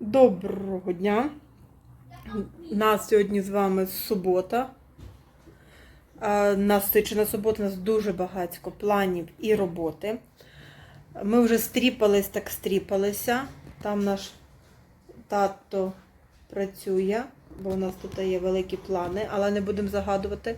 Доброго дня. Нас сьогодні з вами субота. Насичена субота, у нас дуже багатько планів і роботи. Ми вже стріпались, так стріпалися. Там наш тато працює, бо у нас тут є великі плани, але не будемо загадувати.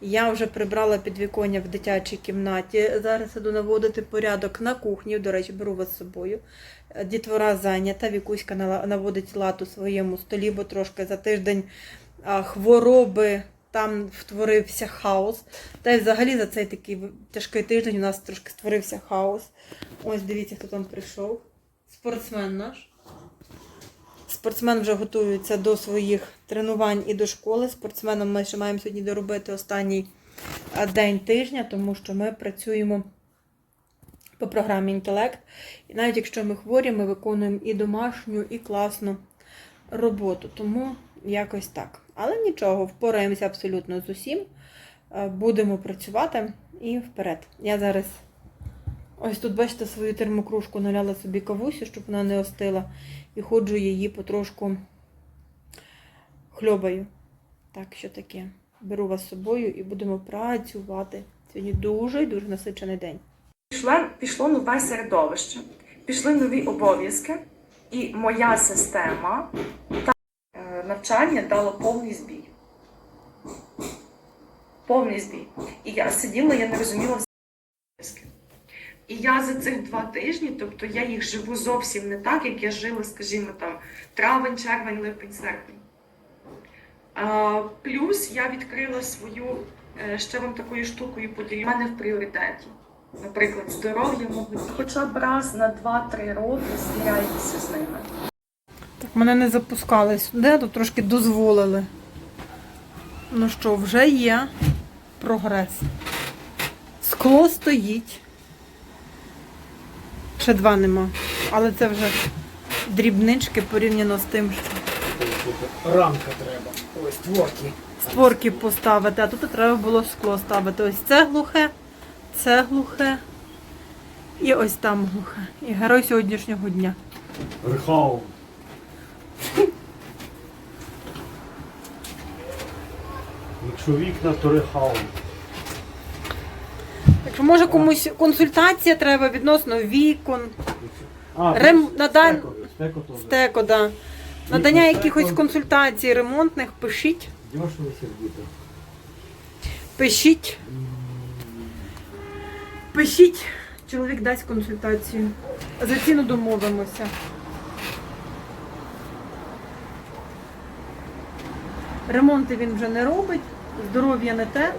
Я вже прибрала підвіконня в дитячій кімнаті. Зараз іду наводити порядок на кухні. До речі, беру вас з собою. Дітвора зайнята, Вікуська наводить лад у своєму столі, бо трошки за тиждень хвороби там втворився хаос. Та й взагалі за цей такий тяжкий тиждень у нас трошки створився хаос. Ось дивіться, хто там прийшов. Спортсмен наш. Спортсмен вже готується до своїх тренувань і до школи. Спортсменом ми ще маємо сьогодні доробити останній день тижня, тому що ми працюємо по програмі інтелект. І навіть якщо ми хворі, ми виконуємо і домашню, і класну роботу. Тому якось так. Але нічого, впораємося абсолютно з усім. Е, Будемо працювати і вперед. Я зараз ось тут, бачите, свою термокружку наляла собі кавусю, щоб вона не остила. І ходжу її потрошку хльобаю. Так, що таке? Беру вас з собою і будемо працювати. Сьогодні дуже і дуже насичений день. Пішло, пішло нове середовище, пішли нові обов'язки, і моя система та е, навчання дала повний збій. Повний збій. І я сиділа, я не розуміла всі обов'язки. І я за цих два тижні, тобто я їх живу зовсім не так, як я жила, скажімо, там травень, червень, липень, серпень. А, плюс я відкрила свою, е, ще вам такою штукою поділю, У мене в пріоритеті наприклад, здоров'я, мабуть, хоча б раз на 2-3 роки звіряйтеся з ними. Так, мене не запускали сюди, тут трошки дозволили. Ну що, вже є прогрес. Скло стоїть. Ще два нема. Але це вже дрібнички порівняно з тим, що Рамка треба. Ось творки. створки поставити, а тут треба було скло ставити. Ось це глухе, це глухе. І ось там глухе. І герой сьогоднішнього дня. Рихау. Якщо вікна, то рихау. Так що може комусь консультація треба відносно вікон. А, Рем- надан- стеко, стеко теж. Стеко, да. Надання Вікон, якихось стеко. консультацій ремонтних, пишіть. Дешево сердито. Пишіть. Пишіть. Чоловік дасть консультацію. За ціну домовимося. Ремонти він вже не робить, здоров'я не те,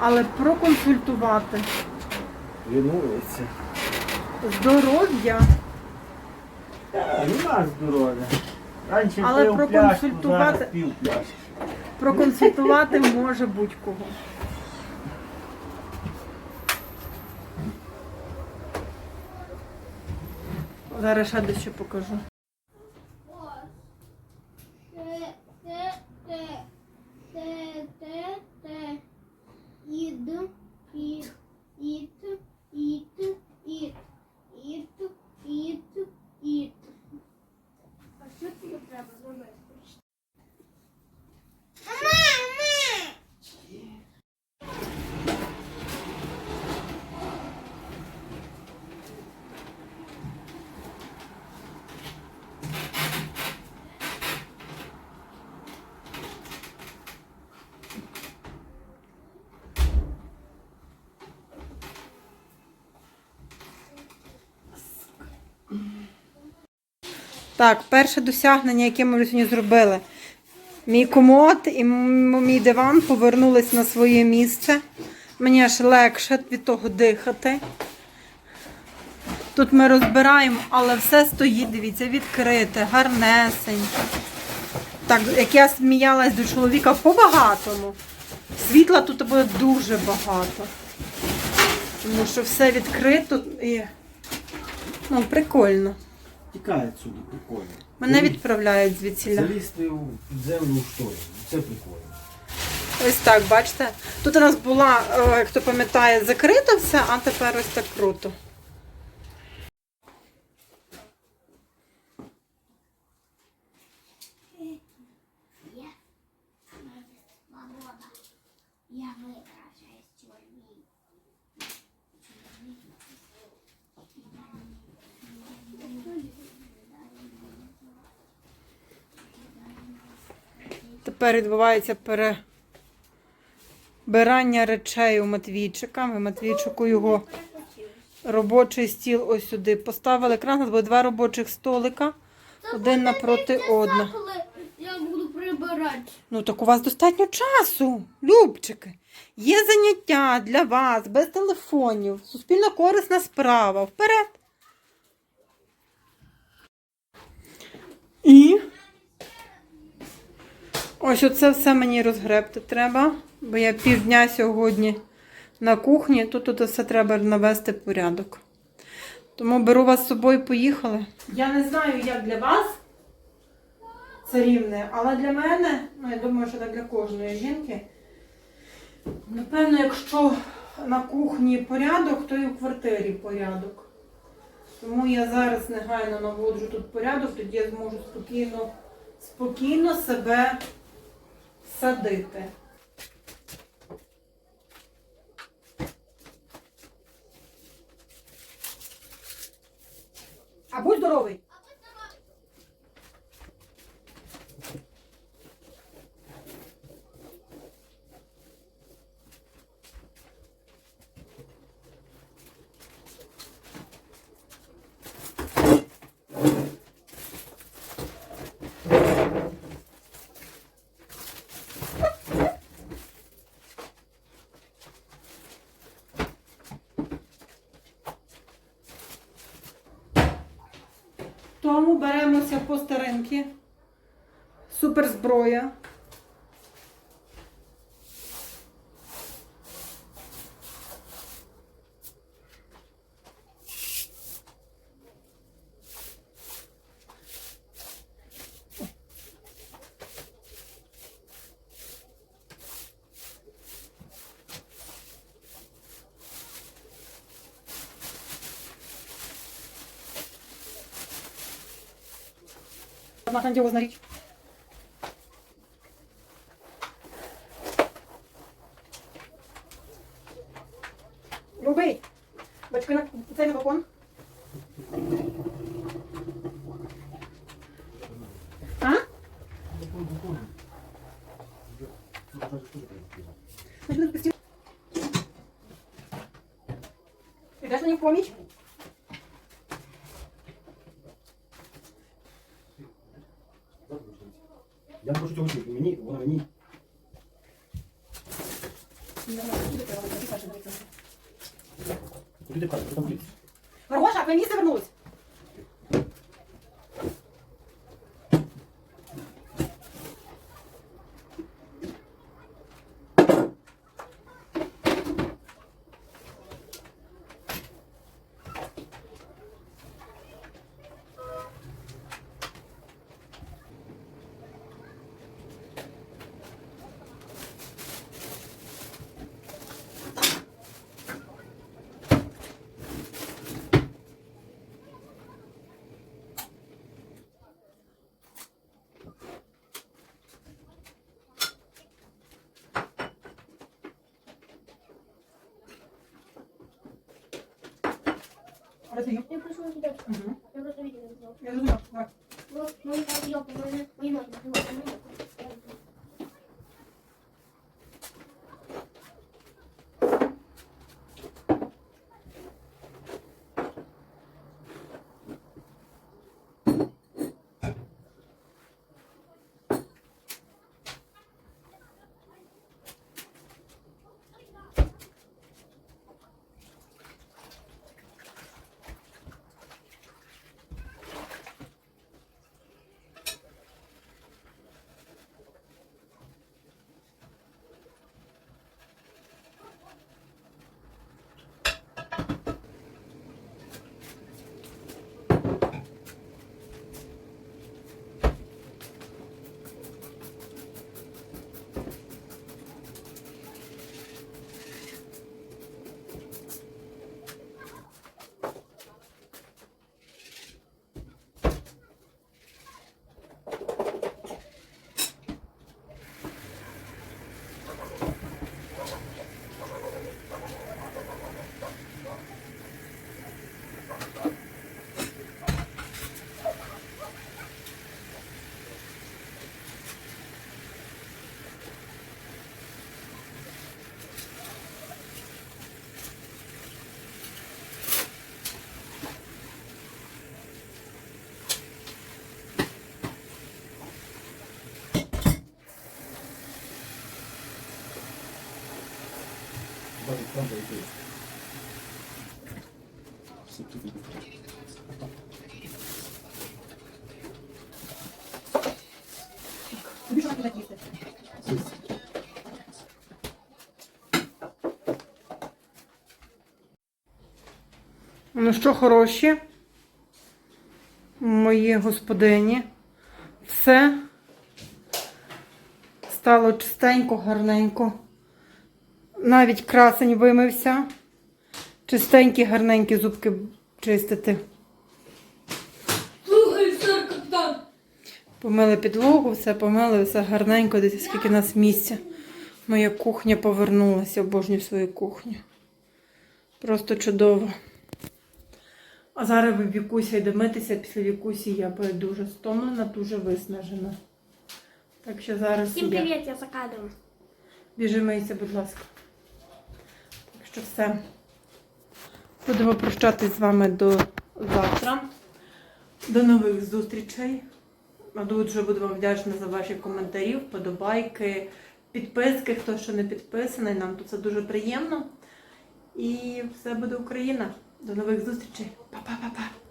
але проконсультувати. Лінується. Здоров'я. Нема здоров'я. Раніше Але пив проконсультувати- пляшку, зараз пів пляшки. Проконсультувати може будь-кого. Зараз ще дещо покажу. Те, те, те, те, те, те. Ід, ід, ід, ід, ід, ід, ід, ід. А що тобі треба зробити? Мама! Так, перше досягнення, яке ми сьогодні зробили. Мій комод і мій диван повернулись на своє місце. Мені аж легше від того дихати. Тут ми розбираємо, але все стоїть, дивіться, відкрите, гарнесеньке. Так, як я сміялась до чоловіка по-багатому. Світла тут буде дуже багато. Тому що все відкрито і ну, прикольно. Тікає відсюди, прикольно. Мене відправляють звідсіля. Залізти у підземну штору. Це прикольно. Ось так, бачите? Тут у нас була, е, хто пам'ятає, закрито все, а тепер ось так круто. тепер відбувається перебирання речей у Матвійчика. Ми Матвійчику його робочий стіл ось сюди поставили. Нас буде два робочих столика, один напроти одного. Я буду прибирати. Ну так у вас достатньо часу, Любчики. Є заняття для вас без телефонів. Суспільно корисна справа. Вперед. І ось оце все мені розгребти треба, бо я півдня сьогодні на кухні, тут тут все треба навести порядок. Тому беру вас з собою, поїхали. Я не знаю, як для вас це рівне, але для мене, ну я думаю, що так для кожної жінки. Напевно, якщо на кухні порядок, то і в квартирі порядок. Тому я зараз негайно наводжу тут порядок, тоді я зможу спокійно, спокійно себе садити. А будь здоровий! Тому беремося по старинки. Суперзброя. Одна грандіозна річ. Любий, батьки на цей на балкон. А? Значить, не пустив. Підеш мені в поміч? Я не хочу цього чути. Мені, вона мені. Розумію. Я прошу кидати. Угу. Я просто відео не знав. Я розумію. Давай. Бо мої там йоки, Ну що, хороші, мої господині, все стало чистенько, гарненько. Навіть красень вимився. Чистенькі, гарненькі зубки чистити. Слухай, сер, капітан. Помили підлогу, все помили, все гарненько, дивіться, скільки нас місця. Моя кухня повернулася, обожнюю свою кухню. Просто чудово. А зараз ви Вікуся йде митися. Після Вікусі я буду дуже стомлена, дуже виснажена. Так що зараз Всім я. привіт, я за кадром. Біжи мийся, будь ласка. Що все. Будемо прощатись з вами до завтра. До нових зустрічей. Дуже буду вам вдячна за ваші коментарі, вподобайки, підписки, хто ще не підписаний. Нам тут це дуже приємно. І все буде Україна. До нових зустрічей. Па-па-па-па.